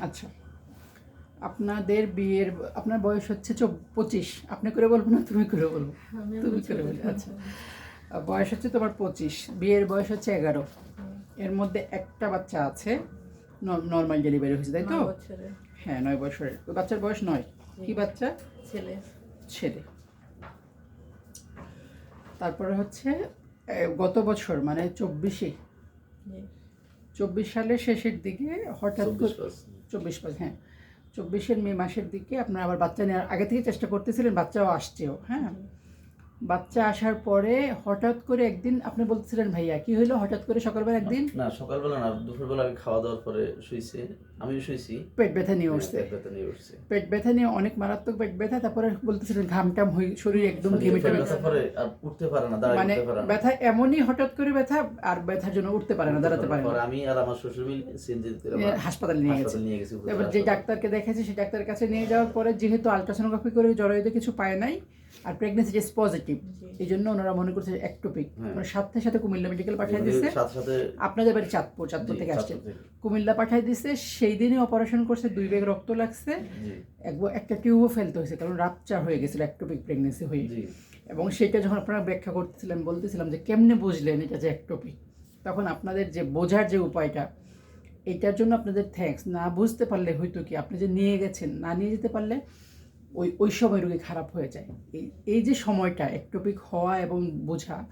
আচ্ছা। আপনাদের বিয়ের আপনার বয়স হচ্ছে চব পঁচিশ। আপনি করে বলব না তুমি করে বলব। তুমি করে বলব আচ্ছা। বয়স হচ্ছে তোমার পঁচিশ। বিয়ের বয়স হচ্ছে এগারো। এর মধ্যে একটা বাচ্চা আছে নর্মাল ডেলিভারি হয়েছে তাই তো? হ্যাঁ নয় বছরের। বাচ্চার বয়স নয়। কি বাচ্চা? ছেলে। ছেলে। তারপরে হচ্ছে গত বছর মানে চব্বিশে। চব্বিশ সালের শেষের দিকে হঠাৎ করে। চব্বিশ পাঁচ হ্যাঁ চব্বিশের মে মাসের দিকে আপনার আবার বাচ্চা নেওয়ার আগে থেকে চেষ্টা করতেছিলেন, বাচ্চাও আসছেও হ্যাঁ। বাচ্চা আসার পরে হঠাৎ করে একদিন আপনি বলছিলেন ভাইয়া কি হইল হঠাৎ করে সকালবেলা একদিন? না সকালবেলা না দুপুরবেলা আমি খাওয়া দাওয়ার পরে শুইছে আমিও শুইছি। পেট ব্যথা নিয়ে উঠছে। পেট ব্যথা নিয়ে উঠছে। পেট ব্যথা নিয়ে অনেক মারাত্মক পেট ব্যথা তারপরে বলতেছিলেন ঘাম টাম হই শরীর একদম ঘেমে টেমে পরে আর উঠতে পারে না দাঁড়ায় মানে পারে না। ব্যথা এমনই হঠাৎ করে ব্যথা আর ব্যথার জন্য উঠতে পারে না দাঁড়াতে পারে না। আমি আর আমার শ্বশুর মিল হাসপাতালে নিয়ে গেছে। নিয়ে গেছি এবার যে ডাক্তারকে দেখেছে সেই ডাক্তারের কাছে নিয়ে যাওয়ার পরে যেহেতু আলট্রাসোনোগ্রাফি করে জরায়ুতে কিছু পায় নাই আর প্রেগনেন্সি টেস্ট পজিটিভ এই জন্য ওনারা মনে করছে একটোপিক হ্যাঁ। মানে সাথে সাথে কুমিল্লা মেডিকেল পাঠিয়ে সাথে আপনাদের বাড়ি চাঁদপুর চাঁদপুর থেকে আসছে। কুমিল্লা পাঠিয়ে দিচ্ছে সেই দিনই অপারেশন করছে দুই ব্যাগ রক্ত লাগছে। একবার একটা টিউবও ফেলতে হয়েছে কারণ রাপচার হয়ে গেছিল একটোপিক প্রেগনেন্সি হয়ে। এবং সেটা যখন আপনারা ব্যাখ্যা করতেছিলেন বলতেছিলাম যে কেমনে বুঝলেন এটা যে একটোপিক তখন আপনাদের যে বোঝার যে উপায়টা এটার জন্য আপনাদের থ্যাঙ্কস না বুঝতে পারলে হয়তো কি আপনি যে নিয়ে গেছেন না নিয়ে যেতে পারলে ওই ওই সময় রোগী খারাপ হয়ে যায়। এই এই যে সময়টা একটোপিক হওয়া এবং বোঝা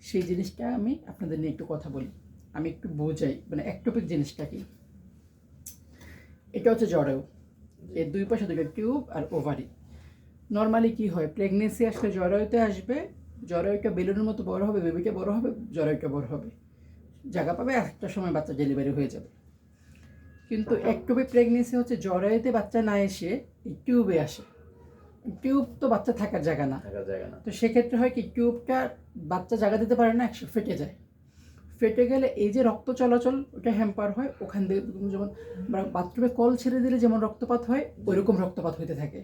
সেই জিনিসটা আমি আপনাদের নিয়ে একটু কথা বলি। আমি একটু বোঝাই মানে একটোপিক জিনিসটা কি? এটা হচ্ছে জরায়ু এর দুই পাশে দুটো টিউব আর ওভারি। নর্মালি কি হয়? প্রেগনেন্সি আসলে জরায়ুতে আসবে জরায়ুটা বেলুনের মতো বড় হবে বেবিটা বড় হবে জরায়ুটা বড় হবে। জায়গা পাবে একটা সময় বাচ্চা ডেলিভারি হয়ে যাবে। কিন্তু একটুবে প্রেগনেন্সি হচ্ছে জরায়ুতে বাচ্চা না এসে এই টিউবে আসে। টিউব তো বাচ্চা থাকার জায়গা না। থাকার জায়গা না। তো সেক্ষেত্রে হয় কি টিউবটা বাচ্চা জায়গা দিতে পারে না একশো ফেটে যায়। ফেটে গেলে এই যে রক্ত চলাচল ওটা হ্যাম্পার হয় ওখান থেকে যেমন বাথরুমে কল ছেড়ে দিলে যেমন রক্তপাত হয় ওইরকম রক্তপাত হইতে থাকে।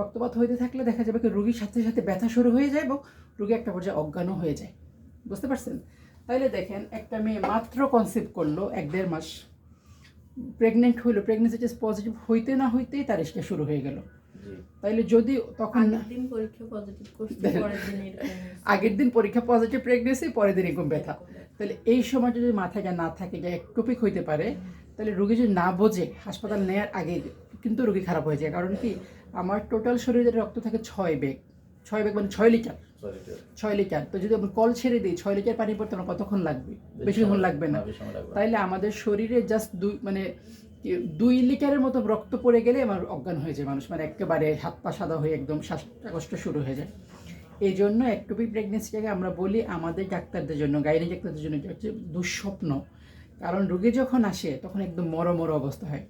রক্তপাত হইতে থাকলে দেখা যাবে কি রুগীর সাথে সাথে ব্যথা শুরু হয়ে যায় এবং রুগী একটা পর্যায়ে অজ্ঞানও হয়ে যায়। বুঝতে পারছেন? তাইলে দেখেন একটা মেয়ে মাত্র কনসেপ্ট করল এক দেড় মাস। প্রেগনেন্ট হইল প্রেগনেন্সি টেস্ট পজিটিভ হইতে না হইতেই তার এসটা শুরু হয়ে গেল। তাইলে যদি তখন আগের দিন পরীক্ষা পজিটিভ পরের দিন আগের দিন পরীক্ষা পজিটিভ প্রেগনেন্সি পরের দিন এরকম ব্যথা। তাহলে এই সময় যদি মাথাটা না থাকে যে একটোপিক হইতে পারে তাহলে রোগী যদি না বোঝে হাসপাতাল নেওয়ার আগে কিন্তু রোগী খারাপ হয়ে যায়। কারণ কি আমার টোটাল শরীরে রক্ত থাকে ছয় বেগ ছয় বেগ মানে ছয় লিটার। ছয় লিটার। তো যদি আমরা কল ছেড়ে দিই ছয় লিটার পানি পড়তে আমার কতক্ষণ লাগবে? বেশিক্ষণ লাগবে না। বেশি লাগবে না। তাইলে আমাদের শরীরে জাস্ট দুই মানে দুই লিটারের মতো রক্ত পড়ে গেলে আমার অজ্ঞান হয়ে যায় মানুষ মানে একেবারে হাত পা সাদা হয়ে একদম শ্বাসকষ্ট শুরু হয়ে যায়। এই জন্য একটুপি প্রেগনেন্সিটাকে আমরা বলি আমাদের ডাক্তারদের জন্য গাইনি ডাক্তারদের জন্য হচ্ছে দুঃস্বপ্ন। কারণ রোগী যখন আসে, তখন একদম মরো মরো অবস্থা হয়।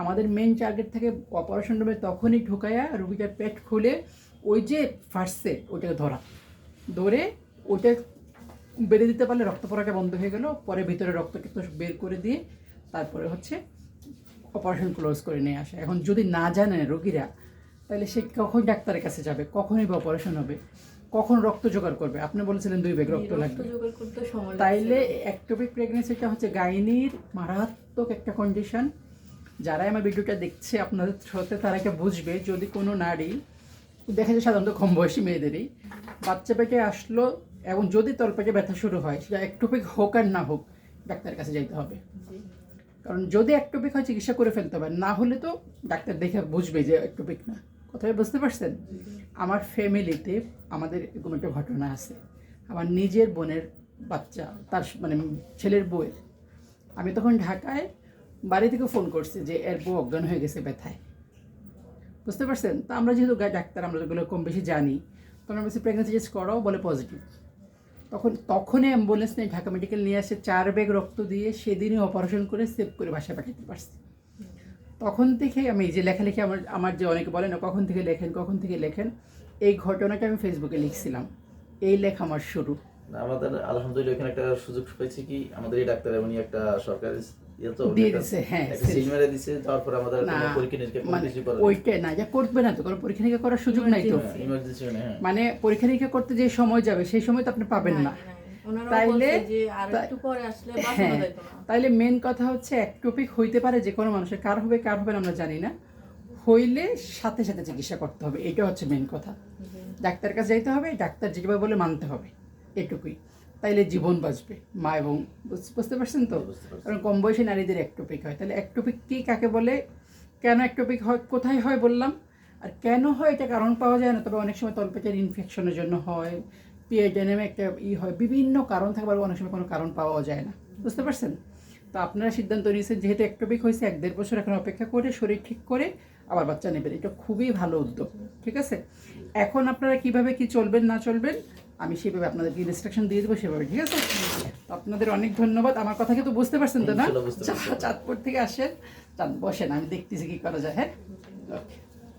আমাদের মেন টার্গেট থাকে অপারেশন রুমে তখনই ঢুকায়া রুগীটার পেট খুলে ওই যে ফার্স্টে ওইটাকে ধরা। ধরে ওটা বেড়ে দিতে পারলে রক্ত পড়াটা বন্ধ হয়ে গেল, পরে ভিতরে রক্ত বের করে দিয়ে তারপরে হচ্ছে অপারেশন ক্লোজ করে নিয়ে আসে। এখন যদি না জানে রোগীরা তাহলে সে কখন ডাক্তারের কাছে যাবে কখনই বা অপারেশন হবে কখন রক্ত জোগাড় করবে? আপনি বলেছিলেন দুই ব্যাগ রক্ত লাগবে। তাইলে একটোপিক প্রেগনেন্সিটা হচ্ছে গাইনির মারাত্মক একটা কন্ডিশন যারাই আমার ভিডিওটা দেখছে আপনাদের সাথে তারা একটা বুঝবে। যদি কোনো নারী দেখা যায় সাধারণত কম বয়সী মেয়েদেরই বাচ্চা পেটে আসলো এবং যদি তলপেটে ব্যথা শুরু হয় সেটা একটোপিক হোক আর না হোক ডাক্তারের কাছে যেতে হবে। কারণ যদি একটোপিক হয়, চিকিৎসা করে ফেলতে হবে। না হলে তো ডাক্তার দেখে বুঝবে যে একটোপিক না। কথাটা বুঝতে পারছেন? আমার ফ্যামিলিতে আমাদের এরকম একটা ঘটনা আছে। আমার নিজের বোনের বাচ্চা, তার মানে ছেলের বউয়ের। আমি তখন ঢাকায় বাড়ি থেকে ফোন করছি যে এর বউ অজ্ঞান হয়ে গেছে ব্যথায়। বুঝতে পারছেন? তো আমরা যেহেতু ডাক্তার, আমরা যেগুলো কম বেশি জানি তখন আমরা প্রেগনেন্সি টেস্ট করাও বলে পজিটিভ তখন, তখনই অ্যাম্বুলেন্স নিয়ে ঢাকা মেডিকেল নিয়ে আসে চার ব্যাগ রক্ত দিয়ে সেদিনই অপারেশন করে সেভ করে বাসায় পাঠাতে পারছি। তখন থেকে আমি এই যে লেখালেখি আমার আমার যে অনেকে বলে না, কখন থেকে লেখেন, কখন থেকে লেখেন, এই ঘটনাটা আমি ফেসবুকে লিখছিলাম। এই লেখা আমার শুরু। আমাদের আলহামদুলিল্লাহ এখানে একটা সুযোগ পেয়েছি কি, আমাদের এই ডাক্তার উনি একটা সরকারি ইয়ে হ্যাঁ, মানে কিছু করে ওইটা না যা করবে না তো কোনো পরীক্ষা নিরীক্ষা করার সুযোগ নাই তো। ইমার্জেন্সি মানে হ্যাঁ। মানে পরীক্ষা নিরীক্ষা করতে যে সময় যাবে সেই সময় তো আপনি পাবেন না। তাইলে হ্যাঁ যেত মেন কথা হচ্ছে একটোপিক হইতে পারে যে কোনো মানুষের কার হবে কার হবে না আমরা জানি না। হইলে সাথে সাথে চিকিৎসা করতে হবে এটা হচ্ছে মেন কথা। ডাক্তার কাছে যাইতে হবে ডাক্তার যেভাবে বলে মানতে হবে এটুকুই। তাইলে জীবন বাঁচবে। মা এবং বুঝ- বুঝতে পারছেন তো? কারণ কম বয়সী নারীদের একটোপিক হয়। তাহলে একটোপিক কি কাকে বলে? কেন একটোপিক হয়? কোথায় হয় বললাম। আর কেন হয়? এটা কারণ পাওয়া যায় না। তবে অনেক সময় তলপেটের ইনফেকশনের জন্য হয়। পিএডেনেমে একটা ই হয়। বিভিন্ন কারণ থাকে আবার অনেক সময় কোনো কারণ পাওয়া যায় না। বুঝতে পারছেন? তো আপনারা সিদ্ধান্ত নিয়েছেন যেহেতু একটোপিক হয়েছে এক দেড় বছর এখন অপেক্ষা করে শরীর ঠিক করে আবার বাচ্চা নেবেন। এটা খুবই ভালো উদ্যোগ। ঠিক আছে? এখন আপনারা কীভাবে কি চলবেন না চলবেন আমি সেভাবে আপনাদেরকে ইনস্ট্রাকশন দিয়ে দেবো সেভাবে ঠিক আছে? আপনাদের অনেক ধন্যবাদ। আমার কথা কিন্তু বুঝতে পারছেন তো না। চাঁদপুর থেকে আসেন। চাঁদ বসেন আমি দেখতেছি কি করা যায় হ্যাঁ? ওকে